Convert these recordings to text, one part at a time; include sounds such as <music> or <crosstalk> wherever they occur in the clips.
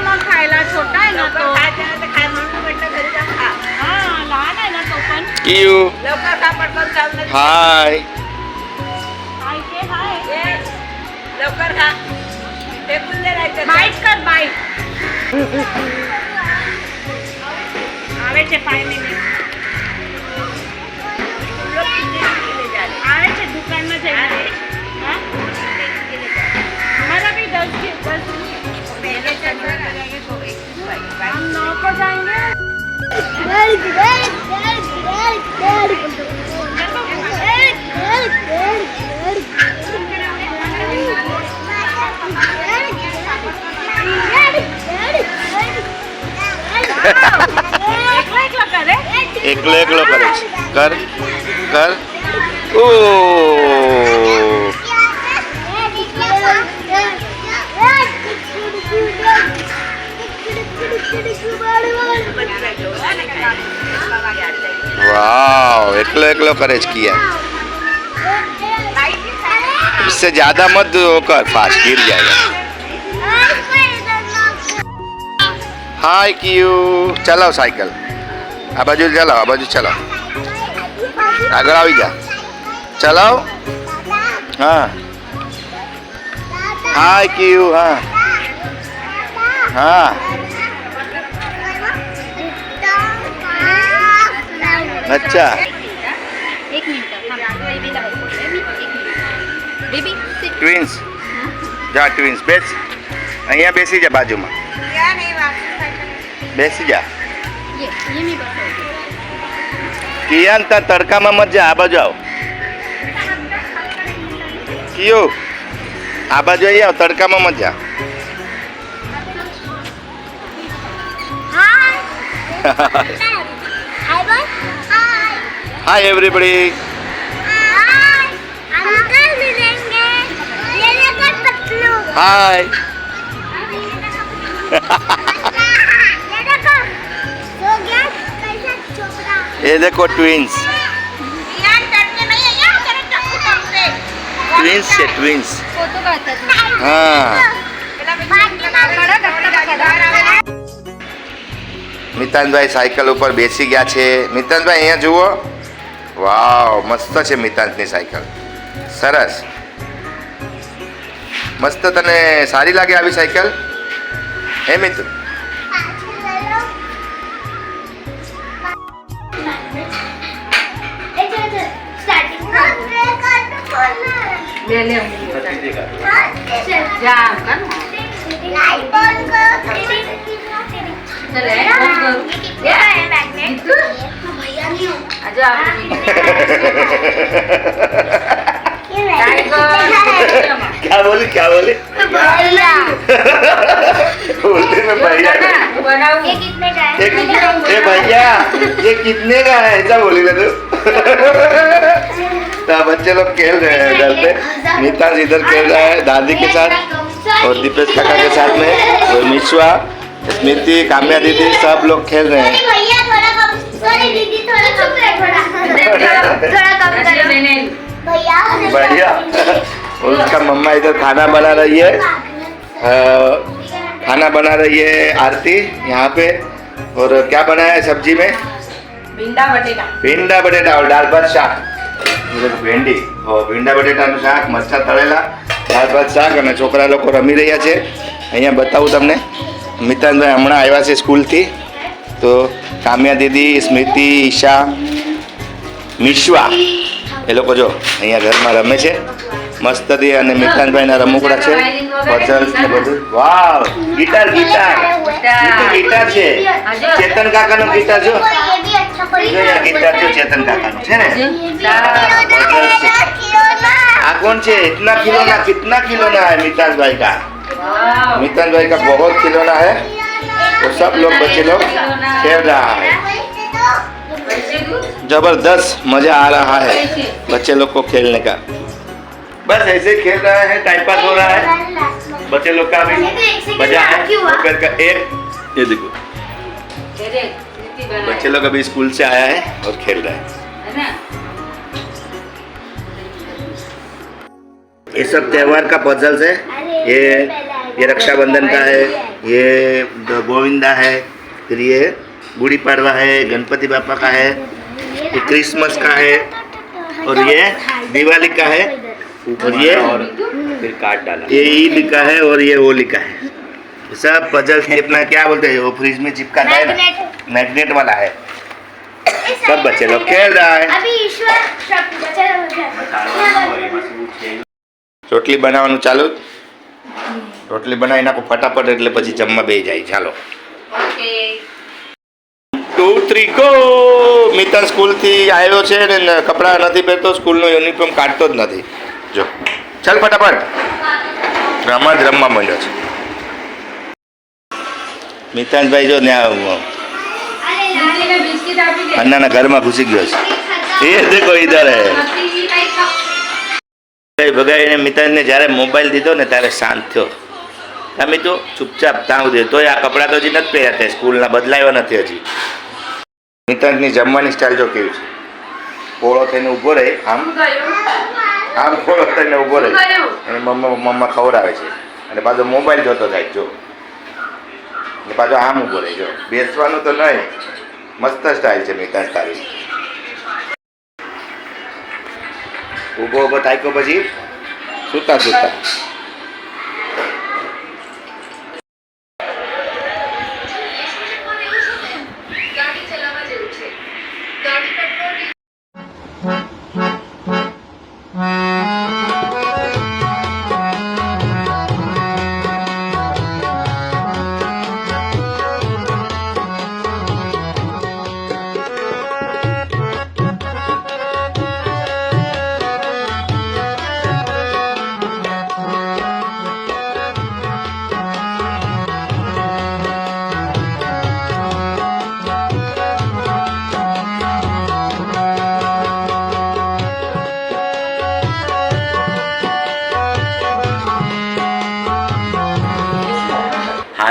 मग खायला छोटा आहे ना लवकर तो खायचं नाही तर खाय म्हणून म्हटलं घरी जाऊन खा हा लहान आहे ना तो पण कियू लवकर खा पटकन चाललं हाय हाय ते हाय ये, लवकर खा टेकून दे राहायचं बाईट कर बाईट આવે છે ફાઈવ મિનિટ लोग कितने किले जा रहे આવે છે દુકાનમાં જઈને એકલો એકલો કરે છે કર કર ઓ बच्चा जो है ना क्या बाबा याद जाएगी वाह એકલો એકલો કરે છે કિયા इससे ज्यादा मत वो कर फास्ट गिर जाएगा હાય કિયુ ચલાવ સાયકલ આ બાજુ ચલાવ આ બાજુ ચલાવ આગળ આવી જા. ચલાવ હા. હા કયું હા. હા. અચ્છા. ટ્વિન્સ જા ટ્વિન્સ બેસ. અહીંયા બેસી જા બાજુમાં. બેસી જા. કિયાન ત્યાં તડકામાં મત જા આ બાજુ આવો કિયો આ બાજુ આવી આવ તડકામાં મત જા હાય એવરીબડી હાય छोकरा એ દેખો ટ્વિન્સ यार चढ़ने नहीं है यार तेरे चक्कू चलते ટ્વિન્સ છે ટ્વિન્સ फोटो काढतात હા मितान મિતાનભાઈ સાયકલ ઉપર બેસી ગયા છે મિતાનભાઈ અહીંયા જુઓ વાવ મસ્ત છે મિતાનની સાયકલ સરસ મસ્ત તને સારી લાગે આવી સાયકલ હે મિત્ર क्या बोली क्या बोली भैया बोलते में भैया ये कितने का है ये भैया ये कितने का है ऐसा बोली ना तू बेटा बच्चे लोग खेल रहे हैं इधर पे। नीताज इधर खेल रहा है दादी के साथ और दीपेश काका के साथ में और मिश्वा स्मृति काम्या दीदी सब लोग खेल रहे हैं। बढ़िया <laughs> उसका मम्मा इधर खाना बना रही है। आ, खाना बना रही है आरती यहाँ पे। और क्या बनाया है सब्ज़ी में? भिंडा बटेटा। भिंडा बटेटा और दाल भात शाह ભેંડી. ભીંડા બટેટાનું શાક, મરચા તળેલા, દાળ ભાત શાક અને છોકરા લોકો રમી રહ્યા છે. અહીંયા બતાવું તમને. મિતાનભાઈ હમણાં આવ્યા છે સ્કૂલથી. તો કામ્યા દીદી, સ્મૃતિ, ઈશા, મિશ્વા, એ લોકો જો અહીંયા ઘરમાં રમે છે. મસ્તથી અને મિતાનભાઈના રમકડા છે. પઝલ્સ ને બધું વાવ ગિટાર ગિટાર એ તો ગિટાર છે ચેતન કાકાનો ગિટાર જો ये भी अच्छा જો અહીંયા ગિટાર જો ચેતન કાકાનો છે ને આ कौन છે इतना खिलौना कितना खिलौना है मिताज भाई का मिताज भाई का बहुत खिलौना है वो सब लोग बच्चे लोग खेल रहा है जबरदस्त मजा आ रहा है बच्चे लोग को खेलने का बस ऐसे ही खेल रहे हैं टाइम पास हो रहा है बच्चे लोग का भी मज़ा है। दोपहर का एक ये देखो। बच्चे लोग अभी स्कूल से आया है और खेल रहे हैं। ये सब त्योहार का पजल्स है। ये ये रक्षाबंधन का है। ये गोविंदा है। फिर ये गुड़ी पाड़वा है। गणपति बापा का है। ये क्रिसमस का है। और ये दिवाली का है। और ये फिर काट डाला ये ईद का है और ये होली का है सब पजल अपना क्या बोलते हैं वो फ्रिज में चिपकाता है ना मैग्नेट वाला है सब बच्चे लोग खेल रहा है अभी ईश्वर शब्द રોટલી બનાવવાનું ચાલુ રોટલી બનાવી નાખો ફટાફટ એટલે પછી જમવા બે જાય ચાલો okay two three go Mitan સ્કૂલથી આવ્યો છે ને ન- કપડાં નથી પહેરતો સ્કૂલનો યુનિફોર્મ કાઢતો જ નથી જો ચાલ ફટાફટ. રમત રમવા મળ્યો છે. મિતાંશભાઈ જો ને અન્નાના ઘરમાં ઘૂસી ગયો છે. એ દેખો ઇધર હે ભગાઈ ભગાઈને મિતાંશને જ્યારે મોબાઈલ દીધો ને ત્યારે શાંત થયો. તમે તો ચૂપચાપ તાવ દે, તોય આ કપડાં તો હજી નથી પહેર્યા તે સ્કૂલના, બદલાયો નથી હજી. મિતાંશની જમવાની સ્ટાઇલ જો કેવી છે? પોળો થઈને ઊભો રહે, આમ. આમ પોળો થઈને ઊભો રહે. અને મમ્મા મમ્મા ખવડાવે છે. અને પાછો મોબાઈલ જોતો થાય જો. અને પાછો આમ ઊભો રહે જો. બેસવાનું તો નહીં. મસ્ત સ્ટાઇલ છે મિતાંશ તારી. ઊભો ઊભો થાક્યો પછી? સૂતા સૂતા.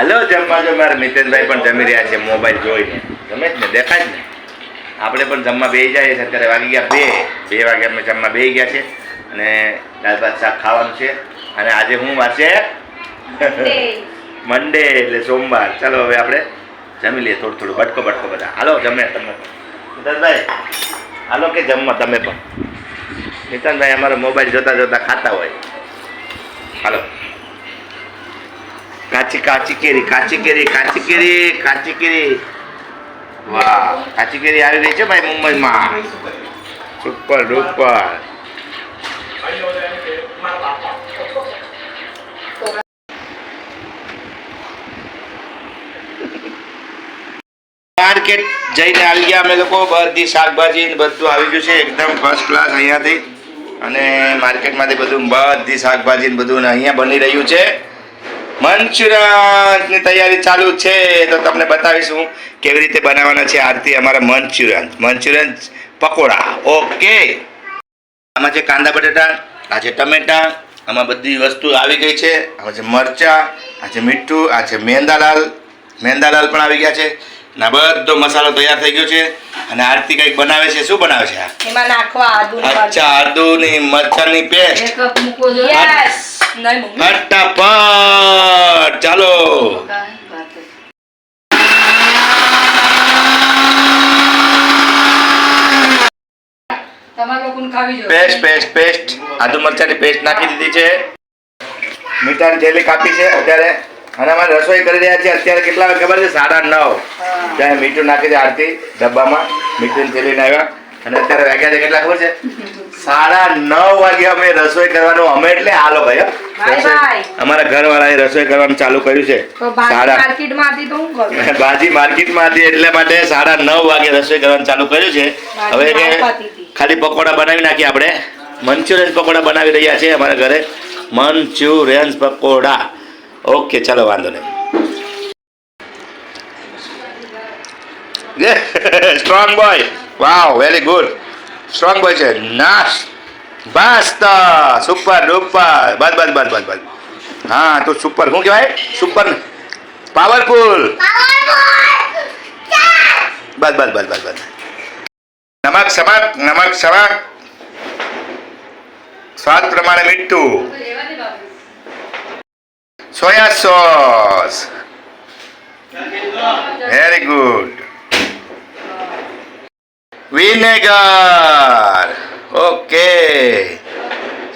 હાલો જમવા જો મારા મિતેશભાઈ પણ જમી રહ્યા છે મોબાઈલ જોઈને. ગમે જ ને દેખાય જ ને. આપણે પણ જમવા બે જાય છે અત્યારે વાગી ગયા બે. બે વાગે અમે જમવા બે ગયા છે અને દાળ ભાત શાક ખાવાનું છે. અને આજે હું વાંચે? મંડે <laughs> એટલે સોમવાર. ચાલો હવે આપણે જમી લઈએ થોડું થોડું બટકો બટકો બધા. હાલો જમે તમે પણ. મિતેશભાઈ હાલો કે જમવા તમે પણ. મિતનભાઈ અમારો મોબાઈલ જોતા જોતા ખાતા હોય. હાલો. કાચી કાચી કેરી કાચી કેરી કાચી કેરી કાચી કેરી. વાહ, કાચી કેરી આવી રહી છે ભાઈ મુંબઈમાં. Super duper. માર્કેટ જઈને આવી ગયા અમે લોકો, બધી શાકભાજી બધું આવી ગયું છે. એકદમ ફર્સ્ટ ક્લાસ અહીંયાથી. અને માર્કેટમાંથી બધું બધી શાકભાજી બધું અહીંયા બની રહ્યું છે. મંચુરિયનની તૈયારી ચાલુ છે, તો તમને બતાવીશું કેવી રીતે બનાવવાના છે આરતી અમારા મંચુરિયન મંચુરિયન પકોડા. ઓકે. આમાં છે કાંદા બટાટા, આ છે ટમેટા, આમાં બધી વસ્તુ આવી ગઈ છે. આમાં છે મરચાં, આ છે મીઠું, આ છે મેંદાલાલ મેંદાલાલ પણ આવી ગયા છે. ના બધો મસાલો તૈયાર થઈ ગયો છે. અને આરતી કંઈક બનાવે છે? શું બનાવે છે એમાં નાખવા આદુ અચ્છા આદુની મરચાની પેસ્ટ. મૂકો જો. યસ નહીં મમ્મી. ફટાફટ ચાલો. પેસ્ટ પેસ્ટ પેસ્ટ આદુ મરચાની પેસ્ટ નાખી દીધી છે. મીઠાની થેલી કાપી છે અત્યારે. અને અમારે રસોઈ કરી રહ્યા છીએ. અત્યારે કેટલા વાગે ખબર છે? સાડા નવ. ત્યાં મીઠું નાખી દે આરતી ડબ્બામાં. મીઠું થેલીને આવ્યા. અને અત્યારે વાગ્યા છે કેટલા ખબર છે? સાડા નવ વાગે અમે રસોઈ કરવાનું. અમે એટલે હાલો ભાઈ અમારા ઘરવાળાએ રસોઈ કરવાનું ચાલુ કર્યું છે. સાડા બાજી <laughs> માર્કેટમાં હતી એટલે માટે સાડા નવ વાગે રસોઈ કરવાનું ચાલુ કર્યું છે. હવે. ખાલી પકોડા બનાવી નાખીએ આપણે. મંચુરિયન પકોડા બનાવી રહ્યા છે અમારા ઘરે. મંચુરિયન પકોડા. ઓકે, ચાલો, વાંધો નહીં. Strong boy wow very good strong boy છે. નાશ મસ્ત સુપર ડુપર બસ બસ બસ બસ બસ હા, તો સુપર શું કહેવાય? સુપર પાવરફુલ બસ બસ બસ બસ બસ નમક સમક નમક સમક સ્વાદ પ્રમાણે મીઠું. Soya sauce. Very good vinegar okay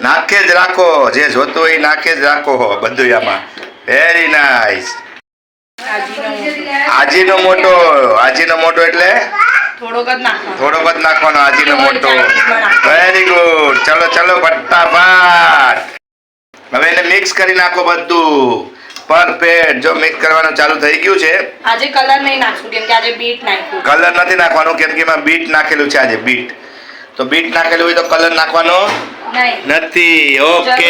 નાખે જ રાખો. જે જોતું હોય નાખે જ રાખો બધું આમાં વેરી નાઇસ આજીનો મોટો આજીનો મોટો એટલે? થોડોક જ નાખવાનો. આજીનો મોટો. વેરી ગુડ ચલો ચલો ફટાફટ. હવે એને મિક્સ કરી નાખો બધું. પરફેક્ટ જો મિક્સ કરવાનું ચાલુ થઈ ગયું છે. આજે કલર નહીં નાખશું કેમ કે આજે બીટ નાખ્યું. કલર નથી નાખવાનો કેમ કે એમાં બીટ નાખેલું છે આજે બીટ તો બીટ નાખેલું હોય તો કલર નાખવાનો નથી. ઓકે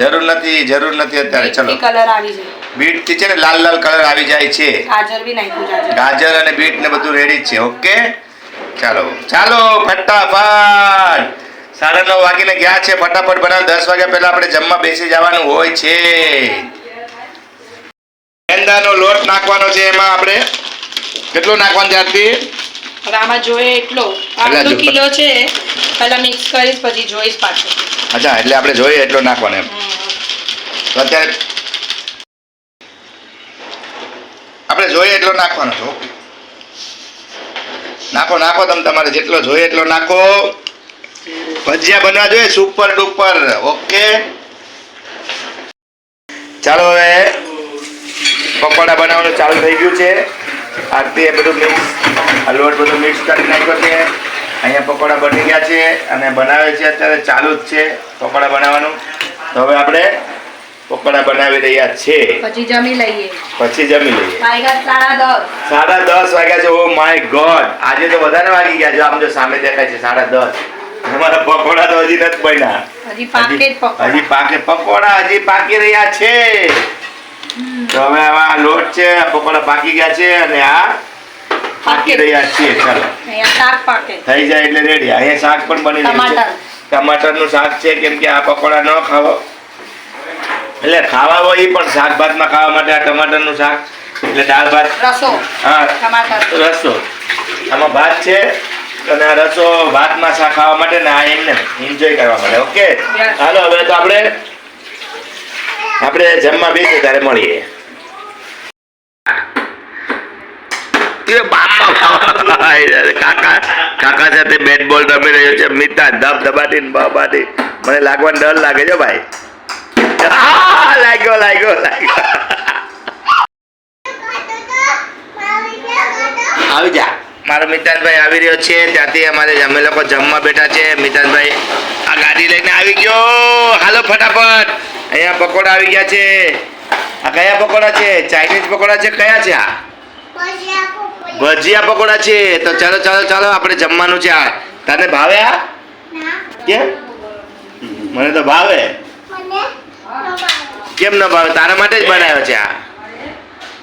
જરૂર નથી જરૂર નથી અત્યારે. ચલો. કલર આવી જાય. બીટથી છે ને લાલ લાલ કલર આવી જાય છે. ગાજર બી નાખ્યું ગાજર અને બીટ ને બધું રેડી છે ઓકે ચાલો. ચાલો ફટાફટ. સાડા નવ વાગીને ગયા છે ફટાફટ બનાવ. દસ વાગ્યા પહેલા આપણે જમવા બેસી જવાનું હોય છે. મેંદાનો લોટ નાખવાનો છે એમાં આપણે. કેટલો નાખવાનો છે આરતી? હવે આમાં જોઈએ એટલો. આટલો કિલો છે પહેલા મિક્સ કરીશ પછી જોઈશ પાછું. અચ્છા એટલે આપણે જોઈએ એટલો નાખવાનો એમ. અત્યારે આપણે જોઈએ એટલો નાખવાનો છે નાખો નાખો તમે તમારે. જેટલો જોઈએ એટલો નાખો. ભજીયા બનવા જોઈએ સુપર ડુપર ઓકે ચાલો હવે પકોડા બનાવવાનું ચાલુ થઈ ગયું છે. આરતી બધું મિક્સ હલવટ બધું મિક્સ કરી નાખ્યો છે. અહીંયા પકોડા બની ગયા છે અને બનાવે છે અત્યારે ચાલુ જ છે પકોડા બનાવવાનું. તો હવે આપણે પકોડા બનાવી રહ્યા છે. પછી જમી લઈએ. પછી જમી લઈએ. સાડા દસ. વાગ્યા છે. ઓ માય ગોડ આજે તો વધારે વાગી ગયા છે. આમ જો સામે દેખાય છે. સાડા દસ. અમારા પકોડા તો હજી નથી બન્યા. હજી પાકે પકોડા. હજી પાકે પકોડા હજી પાકી રહ્યા છે. તો હવે આ લોટ છે પકોડા પાકી ગયા છે અને આ પાકી રહ્યા છે ચાલો. શાક પાકે. થઈ જાય એટલે રેડી અહીંયા શાક પણ બની રહ્યું છે. ટમાટર. ટમાટરનું શાક છે કેમ કે આ પકોડા ન ખાવો. એટલે ખાવા હોય એ પણ શાક ભાતમાં ખાવા માટે આ ટમાટરનું શાક. એટલે દાળ ભાત. રસો. હા. ટમાટર. રસો. આમાં ભાત છે. અને આ રસો ભાત માછા ખાવા માટે ને આ એમને એન્જોય કરવા માટે ઓકે હાલો હવે તો આપણે આપણે જમવા બેસીએ ત્યારે મળીએ કાકા કાકા સાથે બેટ બોલ રમી રહ્યો છે મિતા ધબ ધબાટી ને બબાટી મને લાગવાનો ડર લાગે છે ભાઈ લાગ્યો લાગ્યો લાગ્યો આવી જા મારો મિતાનભાઈ આવી રહ્યો છે. ત્યાંથી અમારે અમે લોકો જમવા બેઠા છે. મિતાનભાઈ આ ગાડી લઈને આવી ગયો. હાલો ફટાફટ. અહીંયા પકોડા આવી ગયા છે. આ કયા પકોડા છે? ચાઇનીઝ પકોડા છે? કયા છે આ? ભજીયા પકોડા. છે. તો ચાલો ચાલો ચાલો આપણે જમવાનું છે આ. તને ભાવે આ? કેમ? મને તો ભાવે. કેમ ન ભાવે? તારા માટે જ બનાવ્યો છે આ.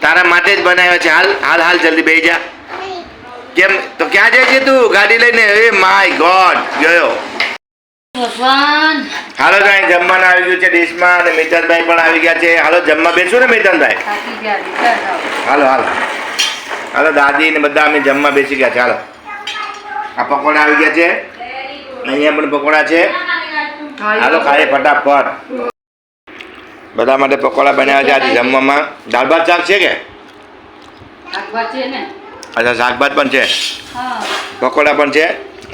તારા માટે જ બનાવ્યો છે. હાલ હાલ હાલ જલ્દી બેસી જા. કેમ? તો ક્યાં જાય છે તું? ગાડી લઈને? એ માય ગોડ ગયો. ભગવાન. હાલો તો અહીં જમવાનું આવી ગયું છે ડીશમાં અને મિતનભાઈ પણ આવી ગયા છે. હાલો જમવા બેસું ને મિતનભાઈ. હાલો હાલો. હાલો દાદી ને બધા અમે જમવા બેસી ગયા છે. હાલો. આ પકોડા આવી ગયા છે. અહીંયા પણ પકોડા છે. હાલો ખાઈએ ફટાફટ. બધા માટે પકોડા બનાવ્યા છે આજે જમવામાં. દાળ ભાત શાક છે કે? છે ને. અચ્છા શાકભાત પણ છે? પકોડા પણ છે?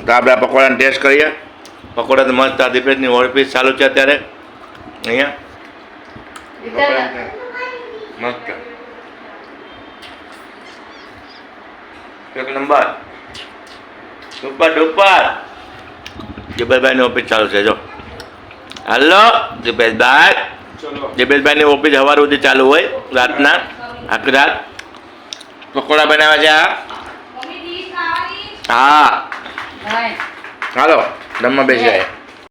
તો આપણે આ પકોડાને ટેસ્ટ કરીએ. પકોડા તો મસ્ત આ દીપેશની ઓળપીસ ચાલુ છે અત્યારે. અહીંયા. મસ્ત. એક નંબર. સુપર ડુપર જબેલભાઈની ઓફિસ ચાલુ છે જો. હાલો જબેલભાઈ જબેલભાઈની ઓફિસ સવાર સુધી ચાલુ હોય રાતના આખી રાત. પકોડા બનાવ્યા છે આ હા. હાલો જમવા બેસી જાય.